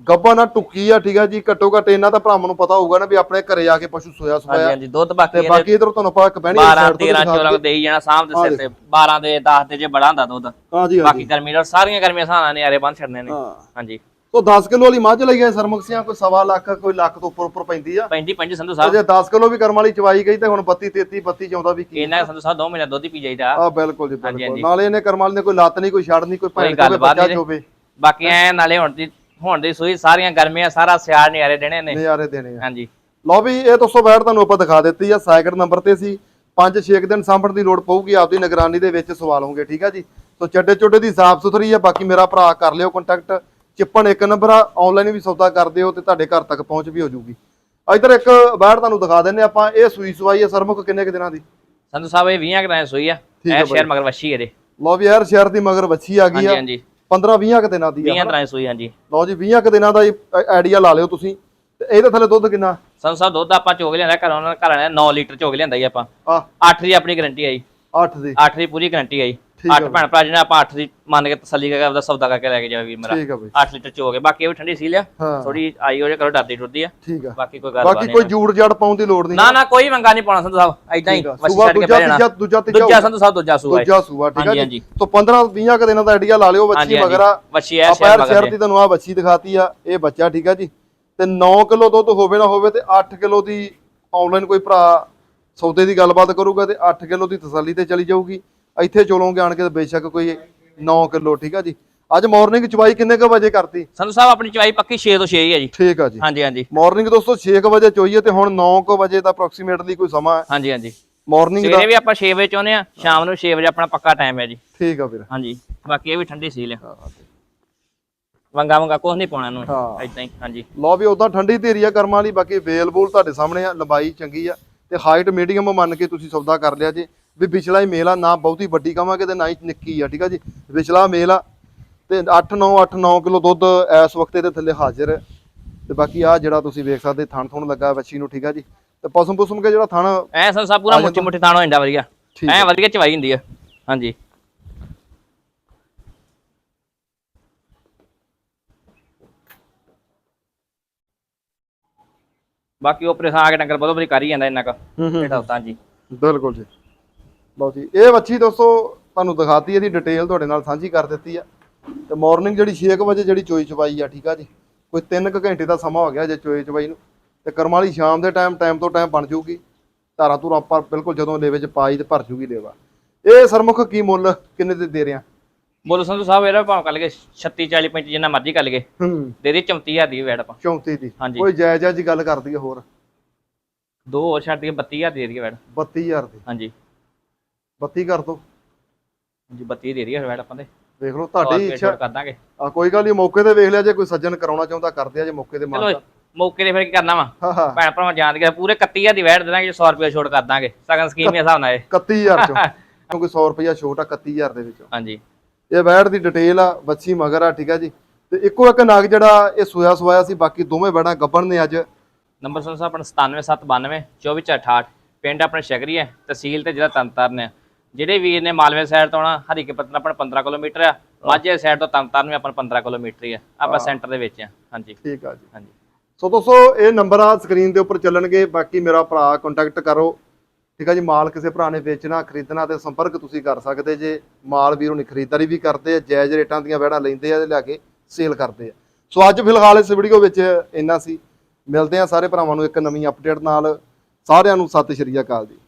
[SPEAKER 1] ਗੱਬਾ ਨਾ ਟੁੱਕੀ ਆ ਠੀਕ ਆ ਜੀ ਘੱਟੋ ਘੱਟ ਇਹਨਾਂ ਤਾਂ ਭਰਾਵਾਂ ਨੂੰ ਪਤਾ ਹੋਊਗਾ ਨਾ ਵੀ ਆਪਣੇ ਘਰੇ ਆ ਕੇ ਪਸ਼ੂ ਸੋਇਆ
[SPEAKER 2] ਹਾਂਜੀ
[SPEAKER 1] ਸੋਇਆ।
[SPEAKER 2] ਹਾਂਜੀ ਦੁੱਧ ਬਾਕੀ
[SPEAKER 1] ਤੇ ਬਾਕੀ ਇਧਰ ਤੁਹਾਨੂੰ ਆਪਾਂ ਇੱਕ ਬਹਿਣੀ
[SPEAKER 2] 12 13 14 ਦੇਈ ਜਾਣਾ ਸਾਂਭ ਦੇ ਸਿਰ ਤੇ। 12 ਦੇ 10 ਦੇ ਜੇ ਬੜਾ ਹੁੰਦਾ ਦੁੱਧ।
[SPEAKER 1] ਹਾਂ ਜੀ
[SPEAKER 2] ਬਾਕੀ ਗਰਮੀ ਨਾਲ ਸਾਰੀਆਂ ਗਰਮੀਆਂ ਸਾਨਾ ਨੇ ਆਰੇ ਬੰਦ ਛੱਡਨੇ ਨੇ।
[SPEAKER 1] ਹਾਂ।
[SPEAKER 2] ਹਾਂਜੀ।
[SPEAKER 1] ਸੋ 10 ਕਿਲੋ ਵਾਲੀ ਮੱਝ ਲਈ ਗਏ ਸਰਮੁਖਸੀਆਂ ਕੋਈ ਸਵਾ ਲੱਖ ਕੋਈ ਲੱਖ ਤੋਂ ਉੱਪਰ ਉੱਪਰ ਪੈਂਦੀ ਆ।
[SPEAKER 2] ਪੈਂਦੀ ਪੈਂਦੀ ਸੰਧੂ
[SPEAKER 1] ਤੇ
[SPEAKER 2] ਸਾਹਿਬ।
[SPEAKER 1] ਜੇ 10 ਕਿਲੋ ਵੀ ਕਰਮ ਵਾਲੀ ਚਵਾਈ ਗਈ ਤੇ ਹੁਣ 32 33 32 ਚਾਉਂਦਾ ਵੀ ਕੀ
[SPEAKER 2] ਇਹਨਾਂ ਸੰਧੂ ਸਾਹਿਬ 2 ਮਹੀਨੇ ਦੁੱਧ ਹੀ ਪੀ ਜਾਈਦਾ।
[SPEAKER 1] ਆ ਬਿਲਕੁਲ ਜੀ
[SPEAKER 2] ਹਾਂਜੀ,
[SPEAKER 1] ਬਿਲਕੁਲ।
[SPEAKER 2] ਹਾਂਜੀ।
[SPEAKER 1] ਨਾਲੇ ਇਹਨੇ ਕਰਮ ਵਾਲੀ ਨੇ ਕੋਈ ਲੱਤ ਨਹੀਂ ਕੋਈ ਛੱਡ ਨਹੀਂ ਕੋਈ
[SPEAKER 2] ਕੋਈ ਗੱਲਬਾਤ
[SPEAKER 1] ਬੱਚਾ
[SPEAKER 2] ਨਹੀਂ।
[SPEAKER 1] ਚੋਵੇ
[SPEAKER 2] ਬਾਕੀ ਐ ਨਾਲੇ ਹੁਣ ਦੀ ਹੁਣ ਦੀ ਸੂਈ ਸਾਰੀਆਂ ਗਰਮੀਆਂ ਸਾਰਾ ਸਿਆਲ ਨਿਆਰੇ ਦੇਣੇ ਨੇ।
[SPEAKER 1] ਨਜ਼ਾਰੇ ਦੇਣੇ ਆ।
[SPEAKER 2] ਹਾਂਜੀ।
[SPEAKER 1] ਲਓ ਵੀ ਇਹ ਦੋਸਤੋ ਬੈਠ ਤੁਹਾਨੂੰ ਆਪਾਂ ਦਿਖਾ ਦਿੱਤੀ ਆ ਸਾਈਕਲ ਨੰਬਰ ਤੇ ਸੀ। 5-6 ਦਿਨ ਸਾਂਭਣ ਦੀ ਲੋੜ ਪਊਗੀ ਆਪਦੀ ਨਿਗਰਾਨੀ ਦੇ ਵਿੱਚ ਸਵਾਲ ਹੋਣਗੇ ਠੀਕ ਆ ਜੀ? ਸੋ ਚੱਡੇ ਚੁੱਡੇ ਦੀ ਸਾਫ਼ ਸੁਥਰੀ ਆ ਬਾਕੀ ਮੇਰਾ ਭਰਾ ਕਰ ਲਿਓ ਕੰਟੈਕਟ ਚਿੱਪਣ ਇੱਕ ਨੰਬਰ ਆ ਆਨਲਾਈਨ ਵੀ ਸੌਦਾ ਕਰਦੇ ਹੋ ਤੇ ਤੁਹਾਡੇ ਘਰ ਤੱਕ ਪਹੁੰਚ ਵੀ ਹੋ ਜੂਗੀ। ਇਧਰ ਇੱਕ ਬੈੜ ਤੁਹਾਨੂੰ ਦਿਖਾ ਦਿੰਨੇ ਆਪਾਂ ਇਹ ਸੂਈ ਸਵਾਈ ਹੈ ਸਰਮੁਖ ਕਿੰਨੇ ਕੁ ਦਿਨਾਂ ਦੀ?
[SPEAKER 2] ਸੰਧੂ ਸਾਹਿਬ ਇਹ 20 ਕਿਰਾਏ ਸੋਈ ਆ ਇਹ। ਸ਼ਹਿਰ ਮਗਰ ਵੱਛੀ ਇਹਦੇ।
[SPEAKER 1] ਲਓ ਵੀ ਯਾਰ ਸ਼ਹਿਰ ਦੀ ਮਗਰ ਬੱਚੀ ਆ ਗਈ
[SPEAKER 2] ਹਾਂਜੀ
[SPEAKER 1] ਆ
[SPEAKER 2] ਹਾਂਜੀ।
[SPEAKER 1] 15 20 ਕੁ ਦਿਨਾਂ ਦੀ
[SPEAKER 2] 20
[SPEAKER 1] ਆ
[SPEAKER 2] ਕਿਰਾਏ ਸੋਈ ਹਾਂਜੀ।
[SPEAKER 1] ਲਓ ਜੀ 20 ਕੁ ਦਿਨਾਂ ਦਾ ਆਈਡੀਆ ਲਾ ਲਿਓ ਤੁਸੀਂ। ਤੇ ਇਹਦੇ ਥੱਲੇ ਦੁੱਧ ਕਿੰਨਾ?
[SPEAKER 2] ਸੰਧੂ ਸਾਹਿਬ ਦੁੱਧ ਆਪਾਂ ਚੋਗ ਲਿਆਂਦਾ ਘਰੋਂ ਉਹਨਾਂ ਘਰ ਨੇ 9 ਲੀਟਰ ਚੋਗ ਲਿਆਂਦਾ ਜੀ ਆਪਾਂ।
[SPEAKER 1] ਆ
[SPEAKER 2] 8 ਦੀ ਆਪਣੀ ਗਾਰੰਟੀ ਆਈ।
[SPEAKER 1] 8 ਦੀ।
[SPEAKER 2] 8 ਦੀ ਪੂਰੀ ਗਾਰੰਟੀ ਆਈ। 8 ਭੈਣ ਭਰਾ ਜਿਹਨੇ ਆਪਾਂ 8 ਦੀ ਮੰਨ ਕੇ ਤਸੱਲੀ ਕਰਕੇ ਆਪਦਾ ਸੌਦਾ ਕਰਕੇ ਲੈ ਕੇ ਜਾਵੇ ਵੀਰ ਮੇਰਾ।
[SPEAKER 1] ਠੀਕ ਆ ਬਈ।
[SPEAKER 2] 8 ਲੀਟਰ ਚੋਗ ਹੈ ਬਾਕੀ ਇਹ ਵੀ ਠੰਡੀ ਸੀ ਲਿਆ ਥੋੜੀ ਆਈ ਹੋ ਜਾ ਕਰੋ ਡਰਦੀ ਡਰਦੀ ਆ।
[SPEAKER 1] ਠੀਕ ਆ।
[SPEAKER 2] ਬਾਕੀ ਕੋਈ ਗੱਲ
[SPEAKER 1] ਬਾਕੀ ਕੋਈ ਜੂੜ ਜੜ ਪਾਉਣ ਦੀ ਲੋੜ ਨਹੀਂ
[SPEAKER 2] ਨਾ ਨਾ ਕੋਈ ਮੰਗਾ ਨਹੀਂ ਪਾਉਣਾ ਸੰਧੂ ਸਾਹਿਬ। ਐਦਾਂ ਹੀ
[SPEAKER 1] ਸੂਆ
[SPEAKER 2] ਛੱਡ ਕੇ
[SPEAKER 1] ਦੂਜਾ
[SPEAKER 2] ਪੈ ਜਾਣਾ।
[SPEAKER 1] ਤੀਜਾ ਦੂਜਾ ਤੀਜਾ
[SPEAKER 2] ਦੂਜਾ ਸੰਧੂ ਸਾਹਿਬ ਦੂਜਾ ਸੂਆ
[SPEAKER 1] ਦੂਜਾ ਠੀਕ ਆ ਜੀ। ਤੋਂ 15 20 ਕੁ ਦਿਨਾਂ ਦਾ ਆਈਡੀਆ ਲਾ ਲਿਓ ਬੱਚੀ ਮਗਰਾ
[SPEAKER 2] ਵੱਛੀ ਐ ਸ਼ਹਿਰ। ਦੀ
[SPEAKER 1] ਤੁਹਾਨੂੰ ਆ ਬੱਚੀ ਦਿਖਾਤੀ ਆ। ਇਹ ਬੱਚਾ ਠੀਕ ਆ ਜੀ। ਤੇ 9 ਕਿਲੋ ਦੁੱਧ ਹੋਵੇ ਨਾ ਹੋਵੇ ਤੇ 8 ਕਿਲੋ ਦੀ ਆਨਲਾਈਨ ਕੋਈ ਭਰਾ ਸੌਦੇ ਦੀ ਗੱਲਬਾਤ ਕਰੂਗਾ ਤੇ 8 ਕਿਲੋ ਦੀ ਤਸੱਲੀ ਤੇ ਚਲੀ ਜਾਊਗੀ। ਇੱਥੇ ਚੋਲੋਗੇ ਆਣ ਕੇ ਤੇ ਬੇਸ਼ੱਕ ਕੋਈ 9 ਕਿਲੋ ਠੀਕ ਆ ਜੀ। ਅੱਜ ਮਾਰਨਿੰਗ ਚਵਾਈ ਕਿੰਨੇ ਕ ਵਜੇ ਕਰਤੀ?
[SPEAKER 2] ਸੰਧੂ ਸਾਹਿਬ ਆਪਣੀ ਚਵਾਈ ਪੱਕੀ 6 ਤੋਂ 6 ਹੀ ਹੈ ਜੀ।
[SPEAKER 1] ਠੀਕ ਆ ਜੀ।
[SPEAKER 2] ਹਾਂਜੀ ਹਾਂਜੀ।
[SPEAKER 1] ਮਾਰਨਿੰਗ ਦੋਸਤੋ 6 ਕੁ ਵਜੇ ਚੋਈਏ ਤੇ ਹੁਣ 9 ਕੁ ਵਜੇ ਦਾ ਅਪਰੋਕਸੀਮੇਟਲੀ ਕੋਈ ਸਮਾਂ ਹੈ।
[SPEAKER 2] ਹਾਂਜੀ ਹਾਂਜੀ।
[SPEAKER 1] ਮਾਰਨਿੰਗ ਦਾ
[SPEAKER 2] ਸਵੇਰੇ ਵੀ ਆਪਾਂ 6 ਵਜੇ ਚਾਹੁੰਦੇ ਆ ਸ਼ਾਮ ਨੂੰ 6 ਵਜੇ ਆਪਣਾ ਪੱਕਾ ਟਾਈਮ ਹੈ ਜੀ।
[SPEAKER 1] ਠੀਕ ਆ ਵੀਰ
[SPEAKER 2] ਹਾਂਜੀ। ਬਾਕੀ ਇਹ ਵੀ ਠੰਡੀ ਸੀਲ ਆ ਵੰਗਾ ਵੰਗਾ ਕੁਝ ਨਹੀਂ ਪਾਉਣਾ
[SPEAKER 1] ਹਾਂ।
[SPEAKER 2] ਇਦਾਂ ਹੀ ਹਾਂਜੀ।
[SPEAKER 1] ਲਓ ਵੀ ਉਦਾਂ ਠੰਡੀ ਧੀਰੀ ਆ ਕਰਮਾਂ ਵਾਲੀ ਬਾਕੀ ਵੇਲ ਬੂਲ ਤੁਹਾਡੇ ਸਾਹਮਣੇ ਆ ਲੰਬਾਈ ਚੰਗੀ ਆ। ਤੇ ਹਾਈਟ ਮੀਡੀਅਮ ਮੰਨ ਕੇ ਤੁਸੀਂ ਸੌਦਾ ਕਰ ਲਿਆ ਜੇ। ਵੀ ਵਿਚਲਾ ਹੀ ਮੇਲ ਆ ਨਾ ਬਹੁਤੀ ਵੱਡੀ ਕਵਾਂਗੇ ਤੇ ਨਾ ਹੀ ਨਿੱਕੀ ਆ ਠੀਕ ਆ ਜੀ? ਵਿਚਲਾ ਮੇਲ ਆ ਤੇ 8 9 8 9 ਕਿਲੋ ਦੁੱਧ ਇਸ ਵਕਤ ਇਹਦੇ ਥੱਲੇ ਹਾਜ਼ਰ ਹੈ। ਤੇ ਬਾਕੀ ਆ ਜਿਹੜਾ ਤੁਸੀਂ ਵੇਖ ਸਕਦੇ ਥਣ ਥੁਣ ਲੱਗਾ ਬੱਚੀ ਨੂੰ ਠੀਕ ਆ ਜੀ? ਤੇ ਪਸਮ ਪੁਸਮ ਕੇ ਜਿਹੜਾ ਥਣ
[SPEAKER 2] ਐ ਸੰਧੂ ਸਾਹਿਬ ਪੂਰਾ। ਮੁੱਠੀ ਮੁੱਠੀ ਥਾਣ ਹੋ ਜਾਂਦਾ ਵਧੀਆ ਐ ਵਧੀਆ ਚਵਾਈ ਹੁੰਦੀ ਆ। ਹਾਂਜੀ। ਬਾਕੀ ਉਪਰੇ ਸਾ ਕੇ ਡੰਗਰ ਬਹੁਤ ਬਰੀ ਕਰ ਹੀ ਜਾਂਦਾ ਇੰਨਾ ਕ।
[SPEAKER 1] ਹੂੰ ਹੂੰ
[SPEAKER 2] ਜੀ
[SPEAKER 1] ਬਿਲਕੁਲ ਜੀ। ਲਓ ਜੀ ਇਹ ਬੱਚੀ ਦੋਸਤੋ ਤੁਹਾਨੂੰ ਦਿਖਾਤੀ ਇਹਦੀ ਡਿਟੇਲ ਤੁਹਾਡੇ ਨਾਲ ਸਾਂਝੀ ਕਰ ਦਿੱਤੀ ਆ। ਤੇ ਮਾਰਨਿੰਗ ਜਿਹੜੀ 6 ਵਜੇ ਜਿਹੜੀ ਚੋਈ ਚਵਾਈ ਆ ਠੀਕ ਆ ਜੀ? ਕੋਈ 3 ਕੁ ਘੰਟੇ ਦਾ ਸਮਾਂ ਹੋ ਗਿਆ ਜੇ ਚੋਈ ਚਵਾਈ ਨੂੰ। ਤੇ ਕਰਮ ਵਾਲੀ ਸ਼ਾਮ ਦੇ ਟਾਈਮ ਟਾਈਮ ਤੋਂ ਟਾਈਮ ਬਣ ਜਾਊਗੀ ਧਾਰਾ ਧੂਰਾ ਆਪਾਂ ਬਿਲਕੁਲ ਜਦੋਂ ਲੇਵੇ ਚ ਪਾਈ ਤੇ ਭਰ ਜੂਗੀ ਲੇਵਾ। ਇਹ ਸਰਮੁਖ ਕੀ ਮੁੱਲ ਕਿੰਨੇ ਦੇ ਦੇ ਰਿਆਂ
[SPEAKER 2] ਬੋਲੋ ਸੰਧੂ ਸਾਹਿਬ ਇਹਦਾ ਭਾਵੇਂ ਕਰ ਲਗੇ 36 40 35 ਜਿੰਨਾ ਮਰਜ਼ੀ ਕਰ ਲਗੇ ਦੇ ਦੇ 34000 ਦੀ ਵੈਟ ਆਪਾਂ।
[SPEAKER 1] 34 ਦੀ।
[SPEAKER 2] ਹਾਂਜੀ।
[SPEAKER 1] ਕੋਈ ਜਾਇਜ਼ ਜਾਇਜ਼ ਗੱਲ ਕਰ ਦਈਏ ਹੋਰ।
[SPEAKER 2] ਦੋ ਹੋਰ ਛੱਡ ਕੇ 32000 ਦੇ ਦਈਏ ਵੈਟ
[SPEAKER 1] 32000 ਦੀ।
[SPEAKER 2] ਹਾਂਜੀ।
[SPEAKER 1] 32 ਕਰ ਦੋ।
[SPEAKER 2] ਜੀ 32 ਦੇ ਦਈਏ ਵੈਟ ਆਪਾਂ ਦੇ
[SPEAKER 1] ਵੇਖ ਲਓ ਤੁਹਾਡੀ
[SPEAKER 2] ਰੁਪਏ
[SPEAKER 1] ਇੱਛਾ
[SPEAKER 2] ਕਰ ਦਾਂਗੇ
[SPEAKER 1] ਆ ਕੋਈ ਗੱਲ ਨਹੀਂ ਮੌਕੇ ਤੇ ਵੇਖ ਲਿਆ ਜੇ ਕੋਈ ਸੱਜਣ ਕਰਾਉਣਾ ਚਾਹੁੰਦਾ ਕਰਦੇ ਆ ਜੇ ਮੌਕੇ ਤੇ
[SPEAKER 2] ਚਲੋ
[SPEAKER 1] ਮਾਰ
[SPEAKER 2] ਮੌਕੇ ਤੇ ਫਿਰ ਕੀ ਕਰਨਾ ਵਾ? ਭੈਣ ਭਰਾਵਾਂ ਜਾਣ ਕੇ ਪੂਰੇ 31000 ਦੀ ਵੈਟ ਦੇ ਦਾਂਗੇ 100 ਰੁਪਏ ਛੋਟ ਕਰ ਦਾਂਗੇ ਸਗਨ ਸਕੀਮ ਦੇ ਹਿਸਾਬ ਨਾਲ ਇਹ।
[SPEAKER 1] 31000 ਚੋਂ। ਕਿਉਂਕਿ 100 ਰੁਪਇਆ ਛੋਟ ਆ 31000 ਦੇ ਵਿੱਚੋਂ।
[SPEAKER 2] ਹਾਂਜੀ।
[SPEAKER 1] ਇਹ ਵੈੜ ਦੀ ਡਿਟੇਲ ਆ ਬੱਚੀ ਮਗਰ ਆ ਠੀਕ ਆ ਜੀ। ਤੇ ਇੱਕੋ ਇੱਕ ਨਗ ਜਿਹੜਾ ਇਹ ਸੋਇਆ ਸਵਾਇਆ ਸੀ ਬਾਕੀ ਦੋਵੇਂ ਵੈੜਾਂ ਗੱਬਣ ਨੇ ਅੱਜ।
[SPEAKER 2] ਨੰਬਰ ਸੁਣ ਆਪਣਾ 97792 2468 ਪਿੰਡ ਆਪਣੇ ਸ਼ਗਰੀ ਹੈ ਤਹਿਸੀਲ ਤੇ ਜ਼ਿਲ੍ਹਾ ਤਰਨਤਾਰਨ ਹੈ ਜਿਹੜੇ ਵੀਰ ਨੇ ਮਾਲਵੇ ਸਾਈਡ ਤੋਂ ਆਉਣਾ ਹਰੀਕੇ ਪੱਤਨ ਆਪਣਾ 15 ਕਿਲੋਮੀਟਰ ਆ। ਮਾਝੇ ਸਾਈਡ ਤੋਂ ਤਰਨਤਾਰਨ ਵੀ ਆਪਣਾ 15 ਕਿਲੋਮੀਟਰ ਹੀ ਆ। ਆਪਾਂ ਸੈਂਟਰ ਦੇ ਵਿੱਚ ਆ। ਹਾਂਜੀ।
[SPEAKER 1] ਠੀਕ ਆ ਜੀ।
[SPEAKER 2] ਹਾਂਜੀ।
[SPEAKER 1] ਸੋ ਦੋਸਤੋ ਇਹ ਨੰਬਰ ਆ ਸਕਰੀਨ ਦੇ ਉੱਪਰ ਚੱਲਣਗੇ। ਬਾਕੀ ਮੇਰਾ ਭਰਾ ਕੰਟੈਕਟ ਕਰੋ। ਠੀਕ ਆ ਜੀ ਮਾਲ ਕਿਸੇ ਭਰਾ ਨੇ ਵੇਚਣਾ ਖਰੀਦਣਾ ਤੇ ਸੰਪਰਕ ਤੁਸੀਂ ਕਰ ਸਕਦੇ ਜੇ। ਮਾਲ ਵੀਰੋਂ ਨਹੀਂ ਖਰੀਦਦਾਰੀ ਵੀ ਕਰਦੇ ਆ ਜਾਇਜ਼ ਰੇਟਾਂ ਦੀਆਂ ਵੈੜਾਂ ਲੈਂਦੇ ਆ ਤੇ ਲਿਆ ਕੇ ਸੇਲ ਕਰਦੇ ਆ। ਸੋ ਅੱਜ ਫਿਲਹਾਲ ਇਸ ਵੀਡੀਓ ਵਿੱਚ ਇੰਨਾ ਸੀ। ਮਿਲਦੇ ਆ ਸਾਰੇ ਭਰਾਵਾਂ ਨੂੰ ਇੱਕ ਨਵੀਂ ਅਪਡੇਟ ਨਾਲ। ਸਾਰਿਆਂ ਨੂੰ ਸਤਿ ਸ਼੍ਰੀ ਅਕਾਲ ਜੀ।